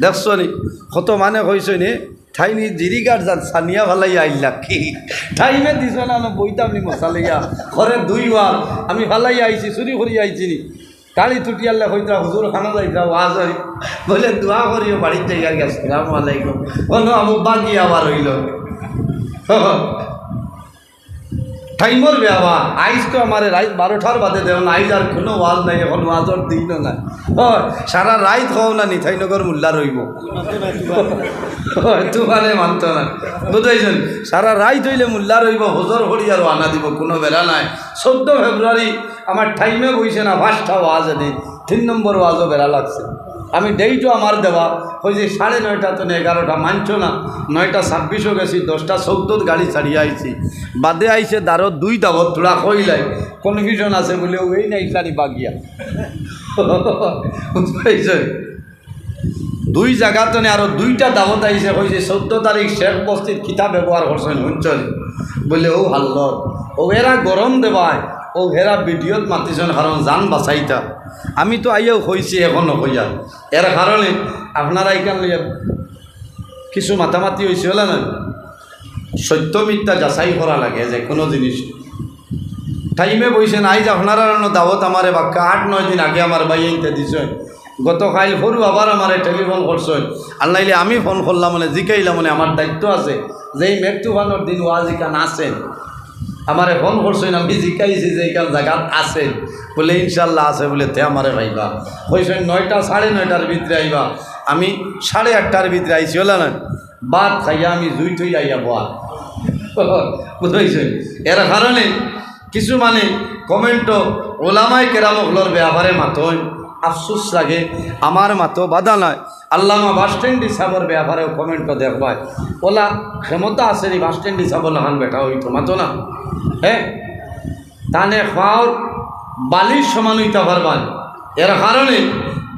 দেখছ নি কত মানে কইছো নি ঠাইনি জিরিগার যান সানিয়া ভালাই আইলা কি? ঠাইমে দিছ না আমি বইতাম নি মশালাইয়া ঘরে দুই বার আমি ভালাই আইছি চুরি করি আইছি নি কালি আল্লাহ হইতা হুজুর খানা যাইতা ওয়াজ হই বলে দোয়া করিও বাড়িতে যাই আসসালামু আলাইকুম। বলো আমু বাকি আবার হইল টাইমর বেয়াবা আইজ তো আমার রাইত বারোটার বাদে দেও না, আইজ আর কোনো ওয়াজ নাই, এখন ওয়াজর দিন নাই। হয়, সারা রাইত হও না নিথাইনগর মোল্লা রইব। তোমারে মানত না। বুঝাইছেন? সারা রাইত হইলে মোল্লা রইব, হজর হরি আর আনা দিব, কোনো বেলা নাই। চোদ্দ ফেব্রুয়ারি, আমার টাইমে বইছে না, পাঁচটা ওয়াজ দিন তিন নম্বর ওয়াজও বেড়া লাগছে। আমি ডেইটও আমার দেওয়া। ওই যে সাড়ে নয়টা তো এগারোটা, মানছো না? নয়টা ছাব্বিশও গেছি, দশটা চৌদ্দত গাড়ি ছাড়িয়ে আইছি। বাদে আইছে দারত দুই দাবত তোরা কইলাই কনফিউশন আছে? বলে ওই নাই গাড়ি বাগিয়া। দুই জায়গাতে আরও দুইটা দাবত আইছে কইছে চৌদ্দ তারিখ শেখ বস্তির কিতা ব্যবহার করছেন, শুনছেন? বলে, ও হাল্ল ও, এরা গরম দেবায়। ও হেরা ভিডিওত মাতিছেন কারণ যান বাঁচাইতা। আমি তো আইয়াও হইছি এখনও হইয়া এর কারণে আপনারা এখান লইয়া কিছু মাতামাতি হয়েছে হলে না সত্য মিথ্যা যাচাই করা লাগে যে কোনো জিনিস টাইমে বইছেন আইজ আপনারা দাওয়াত আমারে বাক্কা আট নয় দিন আগে আমার ভাই আইতে দিছে। গতকাল সরু আবার আমার টেলিফোন করছেন নাইলে আমি ফোন করলাম মানে জিকাইলাম মানে আমার দায়িত্ব আছে। যে এই মেঘতুফানোর দিন ওয়াজিকান আছেন আমারে ফোন করছেন আমি জিকাইছি যে এইখান জায়গাত আছে। বলে ইনশাল্লাহ আছে বলে তে আমারে ভাইবা কইছেন নয়টা, সাড়ে নয়টার ভিতরে আইবা। আমি সাড়ে আটটার ভিতরে আইছি, হলে না? বাদ খাইয়া আমি জুই থই আইয়া বয়া। বুঝাইছে? এর কারণে কিছু মানে কমেন্টও ওলামাই কেরামকলর ব্যাপারে মাতই। আফসোস লাগে, আমার মাতো বাধা নয় আল্লামা বাস স্ট্যান্ড হিসাবের ব্যাপারেও কমেন্টও দেখবায় ওলা ক্ষমতা আছে নি বাস স্ট্যান্ড হিসাবে লাহান বেটা হইতো মাতো না। হ্যাঁ তানে খাওয়ার বালির সমান হইতে পারবান। এর কারণে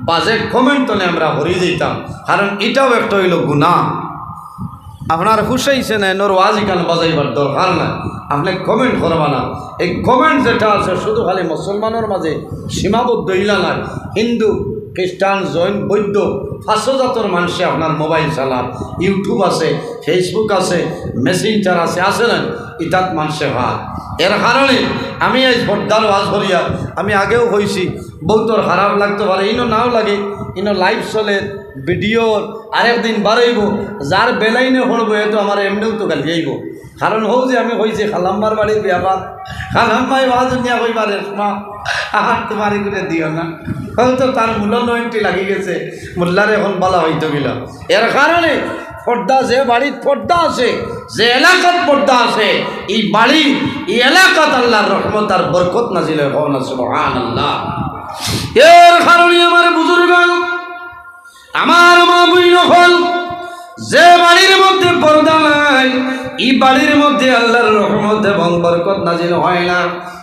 বাজে কমেন্ট তলে আমরা হরিয়ে দিতাম কারণ এটাও একটা হইল গুণা আপনার হুসাইছে না নোর ওয়াজিকান বাজাইবার দরকার না। আপনি কমেন্ট করবা না। এই কমেন্ট যেটা আছে, শুধু খালি মুসলমানের মাঝে সীমাবদ্ধ ইলা না হিন্দু খ্রিস্টান জৈন বৈদ্য পাঁচশো জাতর মানুষে আপনার মোবাইল চালান, ইউটিউব আছে, ফেসবুক আছে, মেসেঞ্জার আছে আছে না? ইতাত মানুষে ভাত এর কারণে আমি এই ভোটদার ওয়াজ করিয়া, আমি আগেও হয়েছি বহুতর খারাপ লাগতে পারে, ইনো নাও লাগে, ইনো লাইভ চলে ভিডিওর আরেকদিন বাড়াইব, যার বেলাইনে পড়ব এতো আমার এমনিও তো গালি যাইব কারণ হও যে আমি হয়েছি খালাম্বার বাড়ির বিয়াবার খালাম্মাই বাজ নিয়া কইবারে মা আহার তোমার করে দিও না। হয়তো তার মূল্য নয়টি লাগি গেছে মোল্লার এখন বলা হইতো গেল। এর কারণে পর্দা যে বাড়ির পর্দা আছে, যে এলাকার পর্দা আছে, এই বাড়ি এই এলাকাত আল্লাহর রহমত আর বরকত নাজিল আল্লাহ এর কারণে আমার বুজুর্গ, আমার মা বুই নকল যে বাড়ির মধ্যে পর্দা নাই, এই বাড়ির মধ্যে আল্লাহর রহমত এবং বরকত নাজিল হয় না।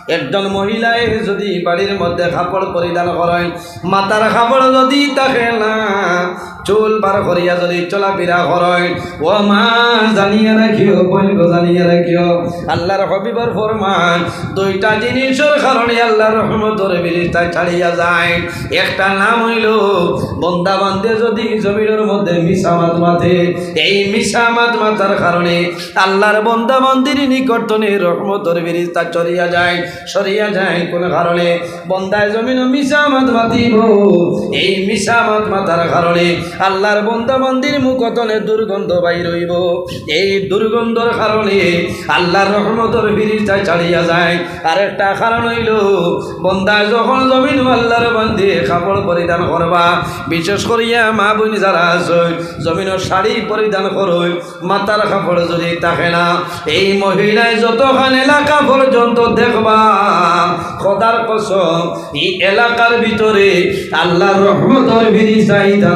একজন মহিলায় যদি বাড়ির মধ্যে কাপড় পরিধান করেন মাতার কাপড় যদি থাকে না, চুল বার করিয়া যদি চলাফেরা করেন, ও মা, জানিয়ে রাখিও, বলব জানিয়ে রাখিও। আল্লাহর হবিবর ফরমান, দুইটা জিনিসের কারণে আল্লাহর রহমতর বিরিস্তায় ছাড়িয়া যায়। একটা নাম হইল, বন্দা বান্ধে যদি জমিনের মধ্যে মিশামাত মাথে, এই মিশামাত মাথার কারণে আল্লাহর বন্দা মন্দির নিকটনে রহমতর বিরিস্তা চড়িয়া যায়। সরিয়া যায় কোন কারণে? বন্দায় জমিন মিশামাত মাতিব এই মিশামাত মাথার কারণে আল্লাহর বন্দা মন্দির মুখতনে দুর্গন্ধ বাইর হইব। এই দুর্গন্ধর কারণে আল্লাহর রহমতর বিরিস্তায় ছাড়িয়া যায়। আরেকটা কারণ হইল বন্দায় যখন জমিন আল্লাহর বান্ধে কাপড় পরিধান করবা, বিশেষ করিয়া মা বোন যারা আছে জমিনের শাড়ি পরিধান করই মাতার কাপড় যদি থাকে না, এই মহিলায় যতখান এলাকা পর্যন্ত দেখবা খোদার কসম, এই এলাকার ভিতরে আল্লাহর রহমতর ভিড়ি চাহিদা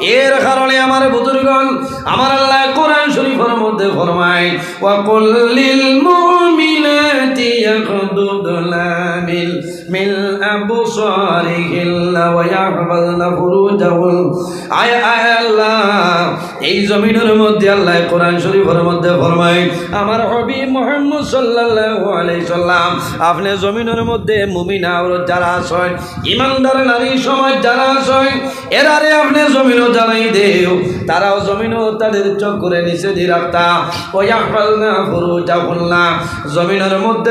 এর কারণে আমার বুজুর্গন আমার আল্লাহ কোরআন শরীফের মধ্যে ফরমায় মুমিনাতি يغضضن من من أبصارهن ويحفظن فروجهن আয় আয় আল্লাহ এই জমিনের মধ্যে আল্লাহ কোরআন শরীফের মধ্যে ফরমায় আমার হবি মোহাম্মদ সাল্লাল্লাহু আলাইহি সাল্লাম আপনি জমিনের মধ্যে মুমিনা আওরত যারা আছেন ইমানদার নারী সমাজ যারা আছেন এরারে আপনি জমিনও জানাই দেও তারাও জমিনও তাদের চোখ করে নিচে দিয়ে রাখতা ওই আফালনা ফুরু জাফুল্লা জমিনের মধ্যে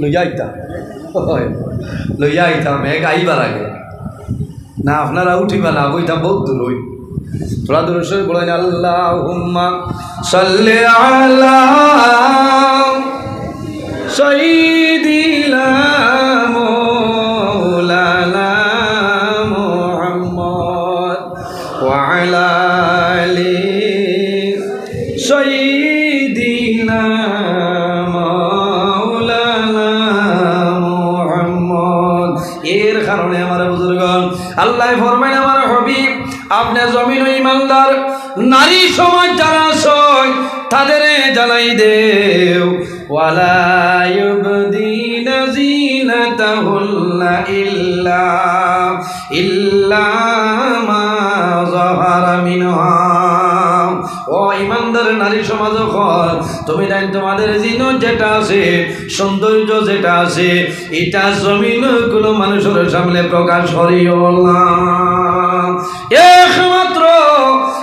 লইয়া আইতা হয় লইয়া আইতা মেঘ আইবার আগে না আপনারা উঠিবা না বইটা বহুত দূর হই তোরা দূর সরে বলেন আল্লাহ হুম্মা সাল্লে আলা সঈদিলা মৌলানা মোহাম্মদ وعلى آل سيدنا আল্লাহ ফরমাইন, আমার হবিব, আপনি জমিন ইমানদার, নারী সমাজ যারা সয় তাদের জানাই দেও। ওয়ালা ইউবদিনা জিনাতাহুল্লা ইল্লা ইল্লা ও ইমানদার নারী সমাজ কর তুমি জানি তোমাদের জিনত যেটা আছে, সৌন্দর্য যেটা আছে, এটা জমিন কোনো মানুষের সামনে প্রকাশ করিও না। একমাত্র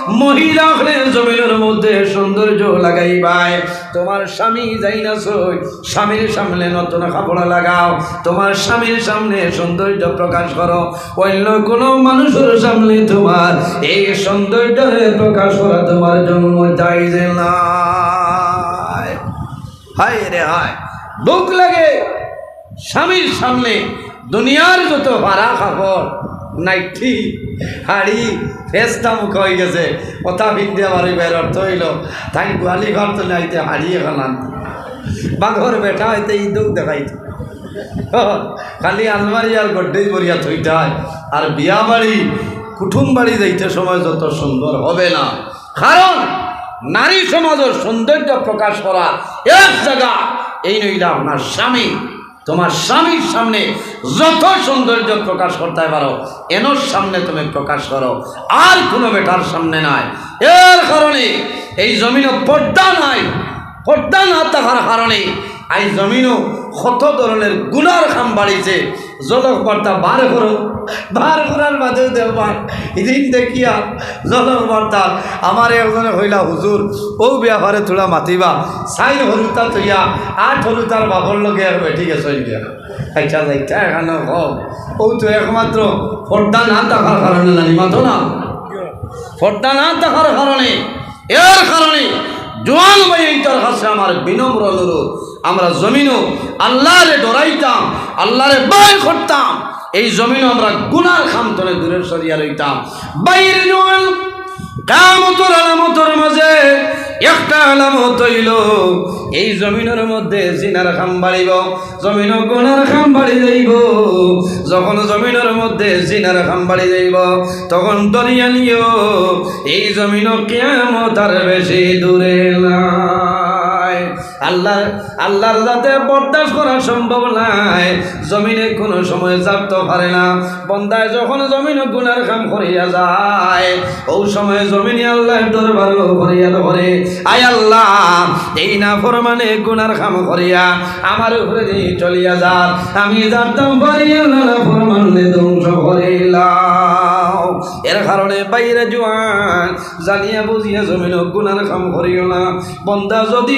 মহিলা হলে জমিনের মধ্যে সৌন্দর্য লাগাইবাই। তোমার স্বামী যাই না সই, স্বামীর সামনে নতুন কাপড় লাগাও। তোমার স্বামীর সামনে সৌন্দর্য প্রকাশ করো। অন্য কোনো মানুষের সামনে তোমার এই সৌন্দর্যের প্রকাশ করা তোমার জন্য যাই যে না হায় রে হায় দুঃখ লাগে স্বামীর সামনে দুনিয়ার যত ভাড়া খাপড় নাইটি হাড়ি ফেসটা মুখ হয়ে গেছে? কথা ভিন্দিয়া বাড়ি বের অর্থ হইল, তাই গোয়ালি ঘর তো নাইতে হারিয়ে গেলাম বাঘর বেটা হইতে এই দুঃখ দেখাইতে। খালি আলমারি আর গড্ডেজ বরিয়া থইতে আর বিয়া বাড়ি, কুটুম বাড়ি যাইতে সময় যত সুন্দর হবে না। কারণ নারী সমাজের সৌন্দর্য প্রকাশ করা এক জায়গা, এই নইলা আপনার স্বামী। তোমার স্বামীর সামনে যত সৌন্দর্য প্রকাশ করতে পারো, এনোর সামনে তুমি প্রকাশ করো। আর কোনো বেটার সামনে নাই। এর কারণে এই জমিনও পর্দা নাই। পর্দা না থাকার কারণে এই জমিনও কত ধরনের গুণার খাম বাড়িছে। জলক বার্তা বার করো, বার করার বাদেও দেখবার এদিন দেখিয়া জলক বার্তা আমার একজনে হইলা হুজুর, ও ব্যাপারে তোলা মাতিবা। সাইন হলুতা তৈয়া আট হলুতার বাবর লগে বেঠি গেছ আচ্ছা যাইটা এখানে হোক ও তো একমাত্র পর্দা না থাকার কারণে নানি মাতো না। পর্দা না থাকার কারণে এর কারণে জোয়ান ভাইটার কাছে আমার বিনম্র অনুরোধ। আমরা জমিনও আল্লাহরে ডরাইতাম, আল্লাহরে ভয় করতাম। এই জমিনও আমরা গুনার খামতনে দূরে সরিয়া রইতাম বাইরে জোয়ান, কামতর আলামতর মাঝে একটা আলামত হইল, এই জমিনের মধ্যে জিনার খাম বাড়িব জমিন গুনার খাম বাড়ি যাইব, যখন জমিনের মধ্যে জিনার খাম বাড়ি যাইব, তখন দরিয়া নিও এই জমিন কেমন তার বেশি দূরে নাই আল্লাহ আল্লাহর যাতে বরদাস্ত করা সম্ভব নাই। জমিনে কোনো সময় চাপতে পারে না। বন্দায় যখন জমিন গুনার কাম করিয়া যায়, ও সময় জমিনে আল্লাহ দরবার করিয়া ধরে। আয় আল্লাহ, এই না ফরমানে গুনার কাম করিয়া আমার উপরে দিয়ে চলিয়া যান। আমি জানতাম পারি আল্লাহ না ফরমানে ধ্বংস করিলাম এর কারণে বাইরে জোয়ান জানিয়া বুঝিয়া জমিন গুনার কাম করিও না। বন্দা যদি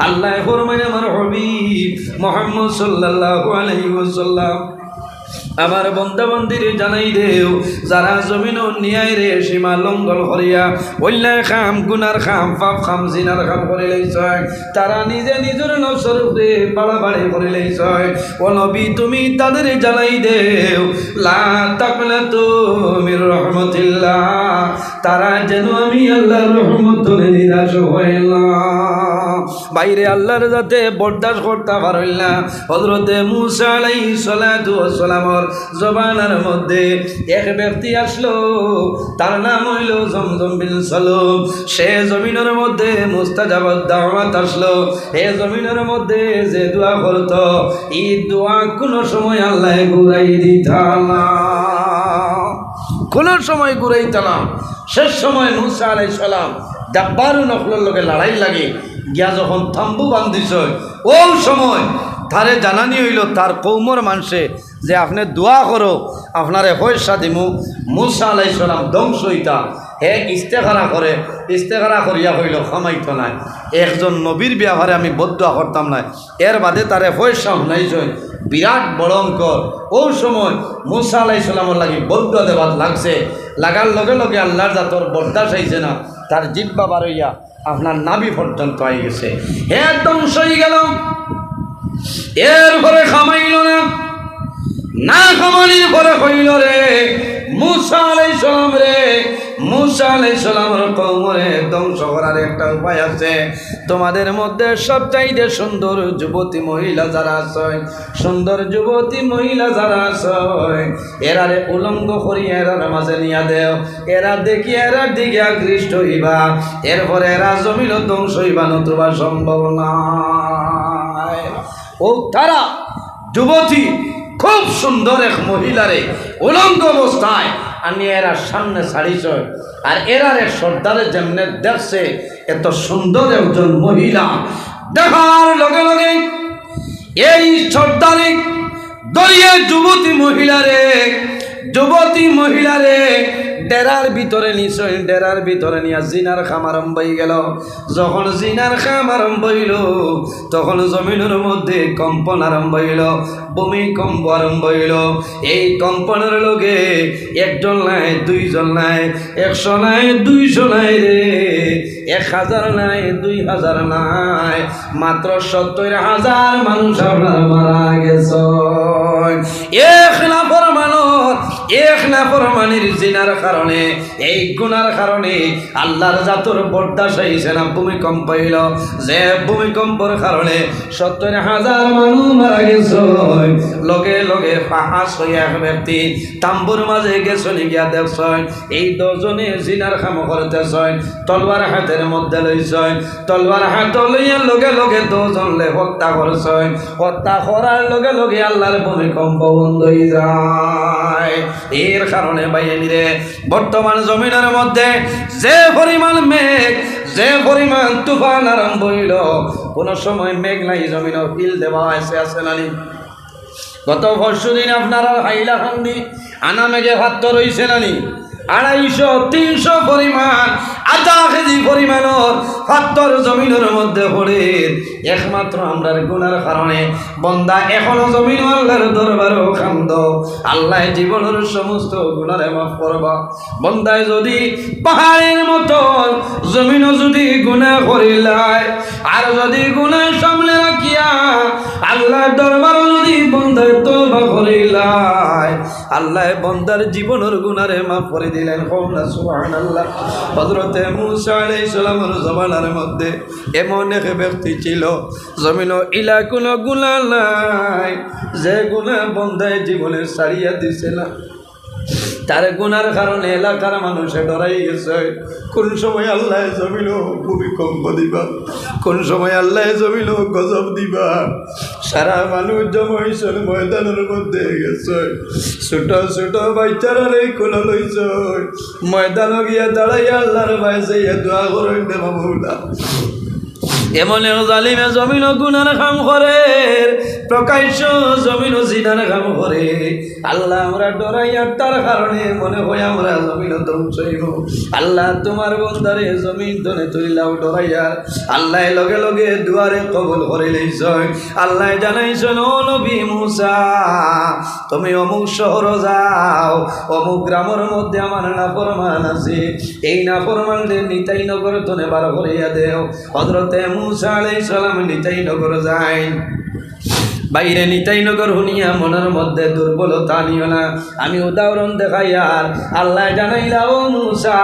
আল্লাহ মোহাম্মদ সাল্লাহ আলহিম আমার বন্দাবন্দিরে জানাই দেও, যারা জমিন নিয়ায় রে সীমা লঙ্ঘন করিয়া, অন্যায় খাম, গুনার খাম, পাপ খাম, জিনার খাম করে লইছয়। তারা নিজে নিজের নবসর উপরে বাড়াবাড়ি করে লইছয়। ও নবী, তুমি তাদের জানাই দেও, লা তাকলা রহমতিল্লাহ। তারা যেন আমি আল্লাহর রহমত নিরাশ না বাইরে আল্লাহর যাতে বরদাস্ত করতে পারল না। হজরতে মুসা আলাই সালাতু সালামর জবানার মধ্যে এক ব্যক্তি আসলো। তার নাম হইল জমজম বিন সালম। সে জমিনের মধ্যে মুস্তাজাবাদ দাওয়াত আসলো। হে জমিনের মধ্যে যে দোয়া করতো, এই দোয়া কোনো সময় আল্লাহ ঘুরাই দিতাম কোন সময় ঘুরাইতাম শেষ সময় মুসা আলাই সালাম ডাব্বারু নকলের লোকে লড়াই লাগে। গিয়া যখন থাম্বু বান্ধিছ ও সময় তারে জানানি হইল তার কৌমর মানুষে যে আপনি দোয়া করো, আপনারে পয়সা দিমু। মুসা আলাই সালাম ধ্বংস হইতা। হে ইস্তেখারা করে, ইস্তেখারা করিয়া হইল খামাইত নাই। একজন নবীর ব্যবহারে আমি বদুয়া করতাম নাই। এর বাদে তারে পয়সা শুনাইছই বিরাট বড়ঙ্কর ও সময় মুসা আলাই সালামর লাগি বদুয়া দেবাত লাগছে। লাগার লগে লগে আল্লাহর জাতর বরদাস হয়েছে না। তার জিব্বা বারইয়া আপনার নাভি পর্যন্ত হয়ে গেছে। একদম সই গেল। এরপরে খামাইল না। না খামানির পরে হইল রে, মুসা আলাইসালাম রে, মুসা আলাই সালামের কৌমরে ধ্বংস করার একটা উপায় আছে। তোমাদের মধ্যে সবচাইতে সুন্দর যুবতী মহিলা যারা আছে সুন্দর যুবতী মহিলা যারা আছে এরারে উলঙ্গ করি এরার মাঝে নিয়া দেও, এরা দেখি এরার দিকে আকৃষ্ট হইবা, এরপরে এরা জমিন ধ্বংস হইবা, নতুবা সম্ভব ও তারা, যুবতী, খুব সুন্দর এক মহিলারে উলঙ্গ অবস্থায় আমি এরা সামনে ছাড়িছ। আর এরার এক সর্দারের যেমনে দেখছে, এত সুন্দর একজন মহিলা। দেখার লগে লগে এই সর্দারে দরিয়ে যুবতী মহিলারে যুবতী মহিলারে ডেরার ভিতরে নিশ্চয় ডেরার ভিতরে নিয়ে জিনার খাম আরম্ভ হয়ে গেল। যখন জিনার খাম আরম্ভ হইল, তখন জমিনের মধ্যে কম্পন আরম্ভ হইল ভূমিকম্প আরম্ভ হইল। এই কম্পনের লোকে একজন নাই, দুইজন নাই, একশো নাই, দুইশো নাই রে, এক হাজার নাই, দুই হাজার নাই, মাত্র সত্তর হাজার মানুষ আপনার মারা গেছে। এক নাফর মানুষ এক নাফর মানির জিনার কারণে, এই গুনার কারণে আল্লাহর জাতর বরদাস হয়েছে না ভূমিকম্প হইল। যে ভূমিকম্পর কারণে সত্তর হাজার মানুষ মারা গেছে। লগে লগে পাহাস হইয়া এক ব্যক্তি তাম্বুর মাঝে গেছে গিয়া দেখছ এই দজনে জিনার খাম করতেছ তলবার হাতের মধ্যে লইছ তলবার হাত লইয়া লগে লগে দুজনলে হত্যা করছ হত্যা করার লগে লগে আল্লাহর ভূমিকম্প বন্ধ হয়ে যায়। এর কারণে বাইরে বর্তমান জমিনের মধ্যে যে পরিমাণ মেঘ, যে পরিমাণ তুফান আরম্ভ হইল, কোন সময় মেঘ নাই জমিন ফিল দেওয়া আছে আছে নানি গত পরশু দিন আপনারা আনা মেঘে ভাত রয়েছে নানি আড়াইশো, তিনশো পরিমাণ আধা কেজি পরিমাণর হাত্তর জমিনের মধ্যে পড়ে। একমাত্র আমরার গুণার কারণে বন্দা এখনও জমিন আল্লাহর দরবারও খান্দ আল্লাহ জীবনের সমস্ত গুণারে মাফ করবা। বন্দায় যদি পাহাড়ের মতো জমিনও যদি গুণা করিলায় আর যদি গুণা আল্লাহ বন্দার জীবনের গুণারে মাফ করে দিলেন কৌনা সুবহানাল্লাহ। হযরতে মুসা আলাইহিস সালামের জমানার মধ্যে এমন এক ব্যক্তি ছিল, জমিন ইলা কোনো গুণা নাই, যে গুণা বন্দায় জীবনে সারিয়া দিছে না। তার গুনার কারণে এলাকার মানুষে ডরাই গেছে। কোন সময় আল্লাহ জমিল ভূমিকম্প দিবা, কোন সময় আল্লাহ জমিল গজব দিবা। সারা মানুষ জমাইছেন ময়দানের মধ্যে গেছে। ছোট ছোট বাচ্চারা রে কোলা লইছ। ময়দান গিয়া দাঁড়াই আল্লাহর বাইসে দোয়া করেন দেবা মৌলা এমন জালিমে জমিন গুনার কাম করে, প্রকাশ্য জমিন জিনার কাম করে। আল্লাহ আমরা ডরাইয়ার তার কারণে মনে হয় আমরা জমিন ধ্বংস আল্লাহ তোমার বন্দারে জমিন ধনে তুলিলাও ডরাইয়ার আল্লাহ লগে লগে দুয়ারে কবল করে লইছ আল্লাহ জানাইছ নবী মুসা, তুমি অমুক শহর যাও, অমুক গ্রামের মধ্যে আমার নাফরমান আছে। এই নাফরমানদের নিতাই নগর তনে বার করিয়া দেও। হজরতে সালাম নিতাই নগর যায়। বাইরে নিতাই নগর শুনিয়া মনের মধ্যে দুর্বলতা নিও না। আমি উদাহরণ দেখাই আর আল্লাহ জানাইলা, ও মুসা,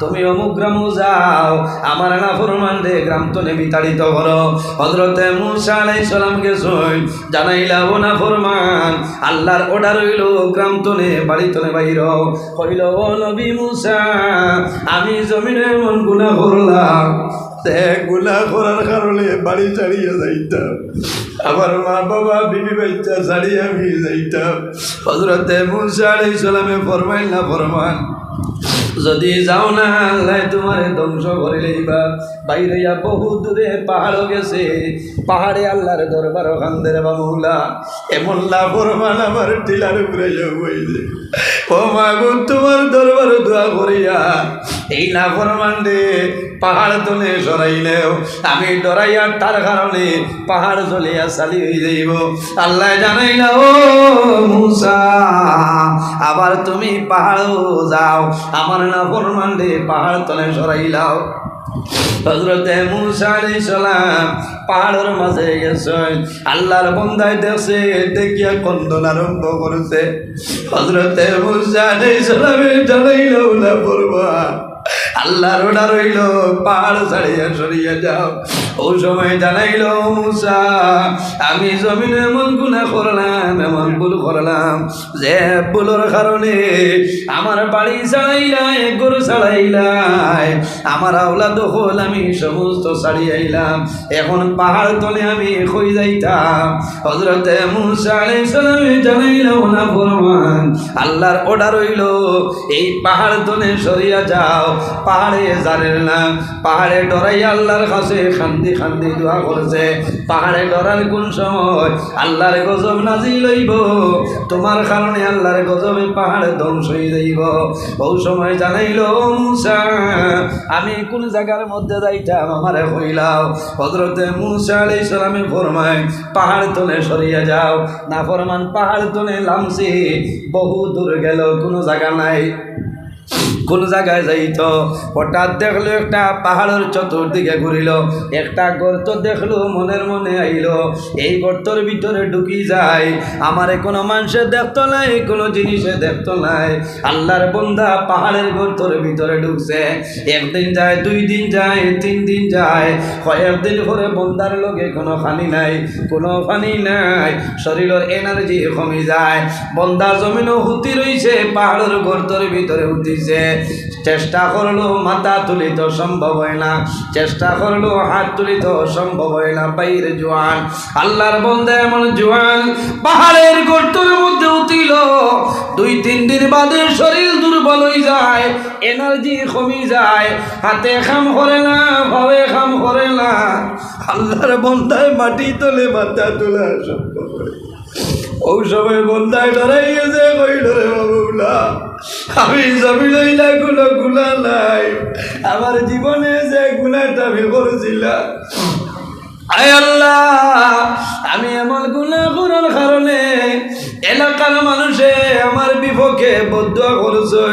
তুমি অমুক গ্রাম যাও। আমার না ফরমান দে, গ্রাম তো নে বিতাড়িত করো। হজরতে মুসা আলাই সালামকে শুন জানাইলা, ও না ফরমান, আল্লাহর অর্ডার হইল, গ্রাম তো নে, বাড়ি তো নে বাইর হইল ও নবী মুসা, আমি জমিনে মন গুণা করলাম মা বাবা আমি না যদি যাও না, আল্লাহ তোমার ধ্বংস করে লইবা বাইরে ইয়া বহু দূরে পাহাড় গেছে। পাহাড়ে আল্লাহর দরবার খান্দের বাবুলা এমন লাভ ফরমান, আমার টিলার উপরে যাইছে ও মাগুন তোমার দরবার দোয়া করিয়া, এই না, ফরমান রে পাহাড় তোলে সরাইলেও আমি ডরাইয়ার তার কারণে পাহাড় চলিয়া চালি হয়ে যাইব। আল্লাহ জানাই না ও মুসা, আবার তুমি পাহাড়ও যাও। আমার না ফরমান রে পাহাড় তলে সরাইলাও হজরতে মুসা আলাইহিস সালাম পাহাড়ের মাঝে গেছেন। আল্লাহর বন্দায় দেখছে, দেখিয়া কন্দন আরম্ভ করেছে। হজরতে মুসা আলাইহিস সালামে জানাইল না পড়বা আল্লাহর ওটা রইল পাহাড় ছাড়িয়া সরিয়া যাও। ও সময় জানাইল মুসা, আমি জমিনে এমন গুণা করলাম, এমন ভুল করলাম যে ভুলের কারণে আমার বাড়ি ছাড়াইলাই গরু ছাড়াইলাই আমার আওলা দখল আমি সমস্ত ছাড়িয়ে আইলাম। এখন পাহাড় তলে আমি কই যাইতাম। হজরতে মুসা আলাইহিস সালামে জানাইল না ফরমান, আল্লাহর অর্ডার হইল এই পাহাড় তলে সরিয়া যাও, পাহাড়ে জানেন না পাহাড়ে ডরাই আল্লাহর কাছে খান্দি খান্দি দোয়া করছে। পাহাড়ে ডরার কোন সময় আল্লাহর গজব নাজি লইব তোমার কারণে আল্লাহর গজবে পাহাড়ে ধ্বংস হয়ে যাইব। বহু সময় জানাইল মুসা, আমি কোন জায়গার মধ্যে যাইতাম? আমারে হইলাও হজরতে মুসা আলাই সালামে ফরমায়, পাহাড় তলে সরিয়া যাও। না ফরমান, পাহাড় তলে লামছি বহু দূর গেল, কোনো জায়গা নাই। কোন জায়গায় যাইত, হঠাৎ দেখল একটা পাহাড়ের চতুর্দিকে ঘুরিল। একটা গর্ত দেখল মনের মনে আইল। এই গর্তর ভিতরে ঢুকি যায় আমারে কোনো মানুষের দেখতো নাই, কোনো জিনিসে দেখতো নাই। আল্লাহর বন্ধা পাহাড়ের গর্তর ভিতরে ঢুকছে। একদিন যায়, দুই দিন যায়, তিন দিন যায়। কয়েকদিন পরে বন্দার লগে কোনো পানি নাই, কোনো পানি নাই। শরীরের এনার্জি কমে যায়। বন্ধা জমিনও হুতি রইছে, পাহাড়ের গর্তর ভিতরে উঠিছে। চেষ্টা করল, মাথা তুলিত সম্ভব হয় না। চেষ্টা করল, হাত তুলিত সম্ভব হয় না বাইরে জোয়ান। আল্লাহর বন্ধে এমন জোয়ান পাহাড়ের গর্তর মধ্যে উঠিল। দুই, তিন দিন বাদে শরীর দুর্বল হয়ে যায় এনার্জি কমে যায়। হাতে খাম করে না, ভাবে খাম করে না। আল্লাহর বন্ধায় মাটি তোলে, মাথা তোলা সম্ভব হয়। ওই সময় বন্ধায় ডরাই গেছে, কই ডরে বাবুলা আমি জমি লইলা কোনো গুণা নাই। আমার জীবনে যে গুণাটা আমি করেছিলাম। আয় আল্লাহ, আমি এমন গুণা করার কারণে এলাকার মানুষে আমার বিপক্ষে বদ্ধ করছে।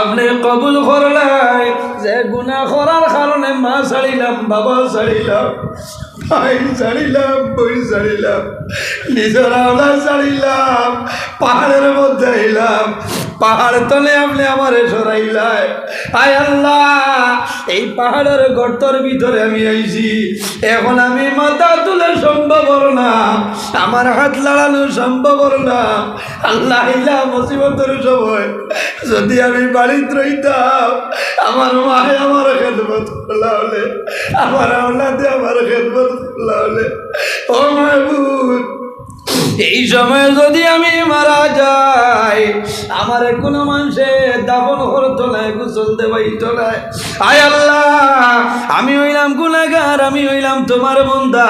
আপনি কবুল করলাই, যে গুণা করার কারণে মা ছাড়িলাম, বাবা ছাড়িলাম। ভাই ছাড়িলাম বই ছাড়িলাম নিজের আওলা ছাড়িলাম পাহাড়ের মধ্যে পাহাড় তলে আপনি আমারে সরাইলাই। আয় আল্লাহ, এই পাহাড়ের গর্তর ভিতরে আমি আইছি। এখন আমি মাথা তুলে সম্ভব না, আমার হাত লাড়ানো সম্ভব না। আল্লাহ ইলা মুসিবতের সময় যদি আমি বাড়িতে রইতাম, আমার মায় আমার খেদমত করলা হলে, আমার আওলাদে আমার খেদমত করলা হলে। ও মাহবুব এই সময় যদি আমি মারা যাই, আমার কোনো মানুষে দাফন করতো না, গোসল দেবাইতো না। আয় আল্লাহ, আমি হইলাম গুনাগার আমি হইলাম তোমার বন্ধা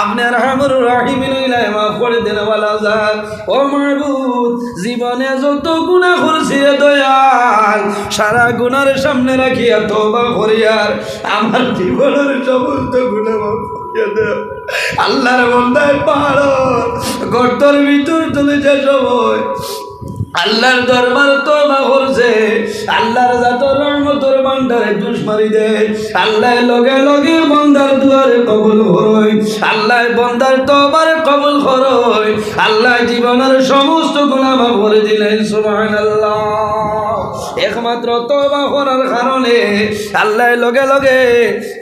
আপনার হামর রাহিমিন হইলাই মাফ করে দেন বলা যাক ও মাহবুব, জীবনে যত গুণা করছি দয়াল, সারা গুণার সামনে রাখিয়া তোবা করিয়ার। আমার জীবনের সমস্ত গুণা আল্লাহর বন্ধায় পাহাড় গর্তর ভিতর তুলেছে সবই। আল্লাহর দরবার তোবা করছে। আল্লাহর জাতর রহমতর বান্দারে দুশ্মারি দে। আল্লাহ লগে লগে বন্দার দুয়ারে কবুল হরই আল্লাহ বন্দার তোবার কবুল হরই আল্লাহ জীবনের সমস্ত গুণা মাফ করে দিলেন, সুবহানাল্লাহ। একমাত্র তোবা করার কারণে আল্লাহ লগে লগে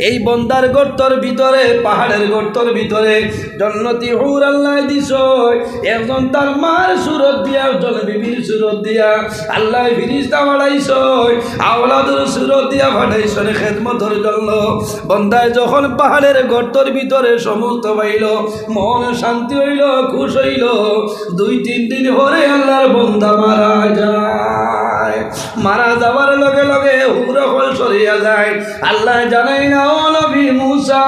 এই বন্দার গর্তর ভিতরে, পাহাড়ের গর্তর ভিতরে জন্নতি হুর আল্লাহ দিস একজন তার মার সুরত দিয়া, একজন বিবির সুরত দিয়া আল্লাহ ফিরিস্তা বাড়াইছ আওলাদের সুরত দিয়া বাড়াইছ খেদমতর জন্য। বন্দায় যখন পাহাড়ের গর্তর ভিতরে সমস্ত পাইল, মন শান্তি হইল, খুশ হইল। দুই তিন দিন পরে আল্লাহর বন্দা মারা যায়। মারা যাওয়ার লগে লগে হুর ফল সরিয়া যায়। আল্লাহ জানাই না ও নবী মুসা,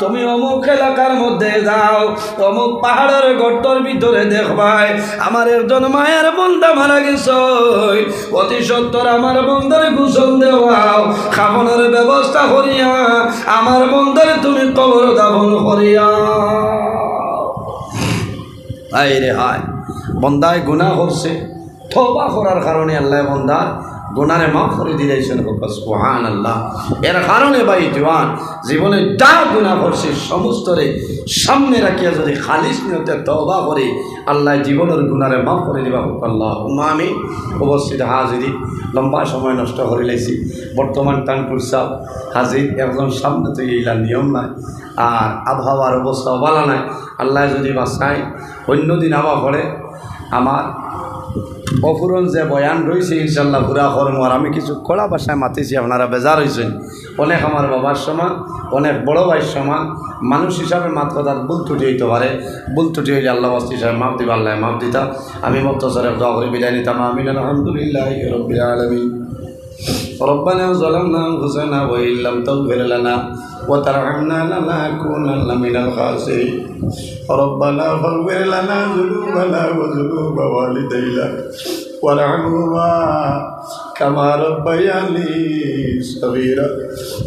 তুমি অমুক এলাকার মধ্যে যাও, অমুক পাহাড়ের গর্তর ভিতরে দেখবাই, আমার একজন মায়ের বন্ধা মারা গেছ। অতি সত্তর আমার বন্ধার গোসল দেওয়াও খাবনের ব্যবস্থা করিয়া আমার বন্ধারে তুমি কবর দাফন করিয়া। আই রে হায় বন্দায় গুণা করছে থবা করার কারণে আল্লাহ বন্দার গুনারে মাফ করে দিয়েছেন সুহান আল্লাহ এর কারণে ভাই জওয়ান জীবনে যা গুণা করছে সমস্তরে সামনে রাখিয়া যদি খালিস নিয়তে তবা করে, আল্লাহ জীবনের গুণারে মাফ করে দিবা আল্লাহ আমি উপস্থিত হাজিরি লম্বা সময় নষ্ট করে লাইছি। বর্তমান টানপুর সাহ হাজির একজন সামনে তো এইলা নিয়ম নাই, আর আবহাওয়ার অবস্থা ভালো নাই। আল্লাহ যদি বাসায় অন্যদিন আবার পড়ে আমার অপুরন যে বয়ান রয়েছে ইনশাল্লাহ পুরা কর্ম আর আমি কিছু কড়া বাসায় মাতিছি আপনারা বেজার হয়েছেন অনেক আমার বাবার সমান অনেক বড় ভাইয়ের সমান মানুষ হিসাবে মাত্র তার ভুল ত্রুটি হইতে পারে ভুল ত্রুটি হইলে আল্লাহ বাস্তি সাহেব মাফ দিবা আল্লাহ মাফ দিতা আমি মক্তসরের দোয়া করে বিদায় নিতাম আমিন আলহামদুলিল্লাহ রবিল আলমিন ربنا ظلمنا انفسنا وان لم تغفر لنا وترحمنا لنكونن من الخاسرين. ربنا فاغفر لنا ذنوبنا وذنوب والدينا. وارحمهما كما ربياني صغيرا.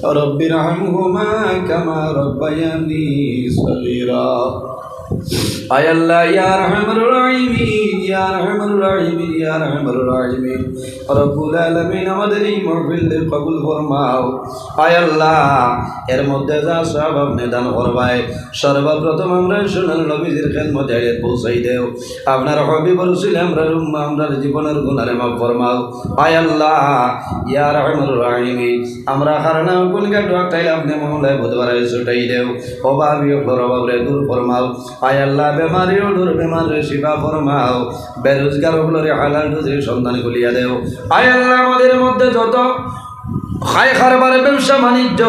رب ارحمهما كما ربياني صغيرا. আয় আল্লাহ, ইয়া রহমার রাহিমিন, ইয়া রহমার রাহিমিন, ইয়া রহমার রাহিমিন। রব্বুল আলামিন আমাদের এই মাহফিল কবুল ফরমাও। আয় আল্লাহ, এর মধ্যে যা সব আপনি করবাই। সর্বপ্রথম আমরা সোনার নবীজির খেদমতে পৌঁছাই দেও। আপনার হবি বলছিল আমরা উম্মা আমরা জীবনের গুণারে মাফ ফরমাও। আয় আল্লাহ, ইয়া রহমার রাহিমিন, আমরা হারানা গাটো তাইলে আপনি মহলায় বুধবার ছুটাই দেও। অভাবী অভাবরে দূর ফরমাও। আয় আল্লাহ, বেমারি ওডুর বেমারে শিবা ফরমাও। বেরোজগার ওগুলোরে দেও। আয় আল্লাহ মধ্যে যত খায় খারবার ব্যবসা, বাণিজ্য,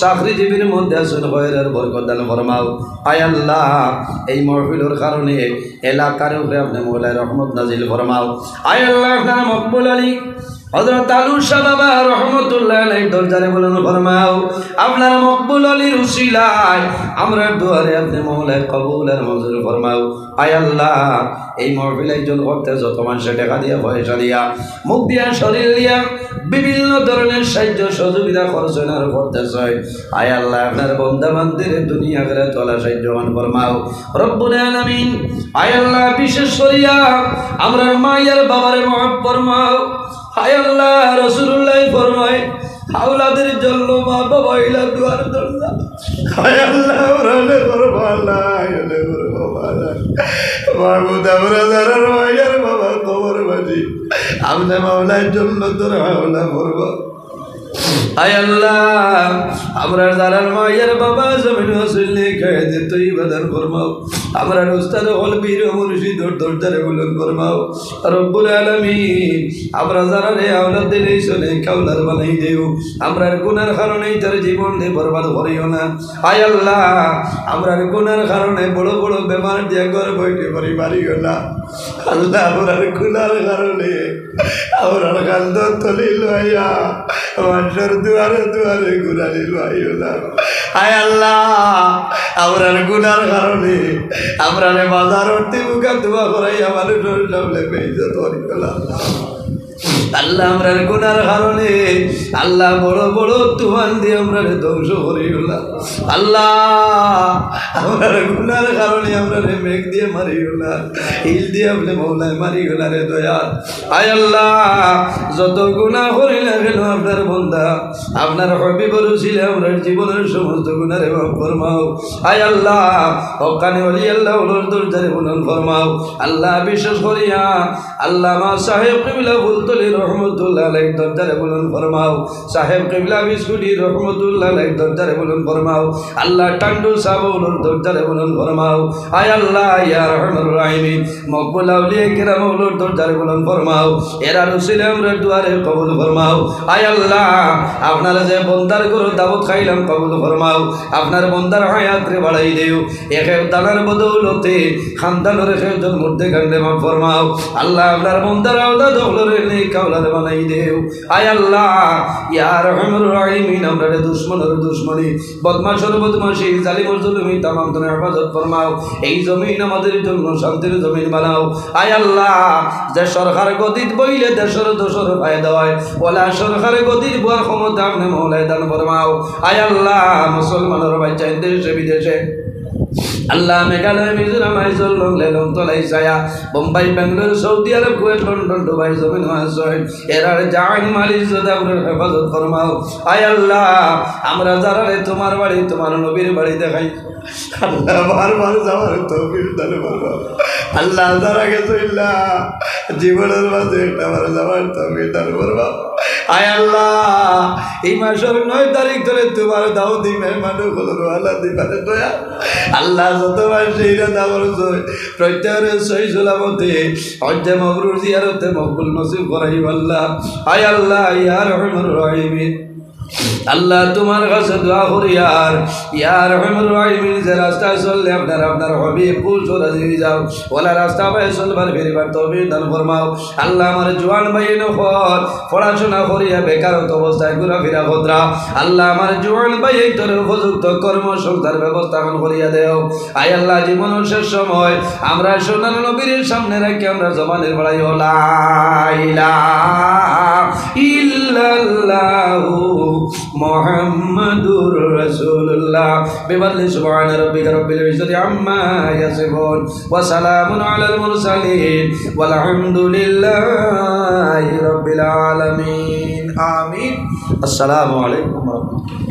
চাকরিজীবীর মধ্যে আছেন হয়ের বরকত ফরমাও। আয় আল্লাহ, এই মহফিলের কারণে এলাকার উপরে আপনি মহিলায় রহমত নাজিল ফরমাও। আয় আল্লাহ, আপনার মকবুল আলী বলেন আমরা আপনি এই দিয়া বিভিন্ন ধরনের সাহায্য সহযোগিতা খরচ করতে আয় আল্লাহ, আপনার বন্ধা বান্ধবের দুনিয়া করে তোলা সাহায্যবান ফরমাও। রব্বুল আয় আল্লাহ, বিশেষ করিয়া আমরা মায়ের বাবার মহাব ফরমাও। হায় আল্লাহ রসুল্লাহ ফরমায়, হাওলাদের জন্য মা বাবা ইলা দুয়ার দরজা। হায় আল্লাহ ওরালে আমরা যারা মাওলার জন্য তোর হাওলা করব আয় আল্লাহ, আমরা যারা মায়ের জমিন হাসিল খাই দে তুই বাদান ফরমাও। আমরা উস্তাদ হল বীর মুর্শিদ দেও। আমরা গুনার কারণে তার জীবন দিয়ে বরবাদ করিও না। আয় আল্লাহ, আমরা গুনার কারণে বড় বড় বেমার দিয়ে ঘর বইতে পারি পারিও না। আল্লাহ, আমরা গুনার কারণে, আমরা কান্দ তলি লইয়া মানুষের দুয়ারে দুয়ারে লইও না। আয় আল্লাহ আমরা গুনার কারণে আমরা বাজার অর্থে মুখা দোয়া করাইয়া মানুষের সামনে পেয়েছে তরি আল্লাহ। আমরা গুনার কারণে, আল্লাহ বড় বড় তুফান দিয়ে আমরা ধ্বংস করি গেলাম আল্লাহ আমরা গুনার কারণে আমরা রে মেঘ দিয়ে মারি গেলাম হিল দিয়ে আপনি মৌলায় মারি গেলা রে দয়া আয় আল্লাহ যত গুণা করি না কেন আপনার বন্ধা আপনার হবি বড় ছিল আমরা জীবনের সমস্ত গুণারে মাফ ফরমাও। আয় আল্লাহ, হকানি অলি আল্লাহ ওলর দরজারে বলুন ফরমাও। আল্লাহ বিশেষ করিয়া আল্লাহ মা সাহেব কবিলা বুলতলি রহমতুল্লাহ আলাই দরজারে বলুন ফরমাও। সাহেব কবিলা বিস্কুটি রহমতুল্লাহ আলাই দরজারে বলুন ফরমাও। আল্লাহ টান্ডু সাহেব ওলর দরজারে বলুন ফরমাও। আয় আল্লাহ, ইয়া রহমান রাহিমিন। মকবুল আউলিয়া কিরাম ওলর দরজারে বলুন ফরমাও। এরা রসিলে আমরা দুয়ারে কবুল ফরমাও। আয় আল্লাহ, আপনারা যে বন্দার করো দাবত খাইলাম কবুল ফরমাও। আপনার বন্দার হায়াত্রে বাড়াই দেও। একে দানার বদৌলতে খানদানের খেজল মধ্যে কান্দে মা ফরমাও। আল্লাহ আপনার বন্দার আওদা দখলরে নেই কাউলার বানাই দেও। আয় আল্লাহ ইয়ার রহমর রাহিমিন, আমরা দুশ্মনের দুশ্মনী। বদমাশি, জালিমর জলমি, তামাম তনে হেফাজত ফরমাও। এই জমিন আমাদের জন্য শান্তির জমিন বানাও। আয় আল্লাহ, যে সরকার গদিত বইলে দেশের দোষর আল্লাহ আল্লাহ Meghalaya Bombay Bengaluru Saudi Arab London, Dubai, জমিন হেফাজত ফরমাও। আয় আল্লাহ, আমরা যারা তোমার বাড়ি, তোমার নবীর বাড়ি দেখাই। আল্লাহ বারবার যাওয়ার আল্লাহ যারা গেছে জীবনের মাঝে একটা আমার যাওয়ার তৌফিক দান করব আয় আল্লাহ, এই মাসের নয় তারিখ ধরে তোমার দাও দি মেহমান হলো আল্লাহ দিবারে দয়া। আল্লাহ যতবার সেইরা দাবর প্রত্যেকের সই সুলামতে অজ্জে মবরুর জিয়ারতে মকবুল নসিব করাই আল্লাহ। আয় আল্লাহ, ইয়া রহমান রহিমিন। আল্লাহ তোমার কাছে দোয়া করি আর ইয়ার রহমুর রাহিমিন যে রাস্তায় চললে আপনার আপনার হবি ফুল সোরা দিয়ে যাও। ওলা রাস্তা পাই চলবার ফেরিবার তবে দান ফরমাও। আল্লাহ আমার জোয়ান ভাই নফর পড়াশোনা করিয়া বেকারত অবস্থায় ঘোরাফেরা ভদ্রা আল্লাহ আমার জোয়ান ভাই এই তোর উপযুক্ত কর্মসংস্থার ব্যবস্থাপন করিয়া দেও। আয় আল্লাহ জীবন শেষ সময় আমরা সোনার নবীর সামনে রাখি, আমরা জমানের বাড়াই ওলা ইল্লাল্লাহু মুহাম্মাদুর রাসূলুল্লাহ। বিবাদলি সুবহান রাব্বিকা রাব্বিল ইজ্জতি আম্মা ইয়াসিফুন ওয়া সালামুন আলাল মুরসালিন। ওয়াল হামদুলিল্লাহি রাব্বিল আলামিন। আমিন। আসসালামু আলাইকুম ওয়া রাহমাতুল্লাহ।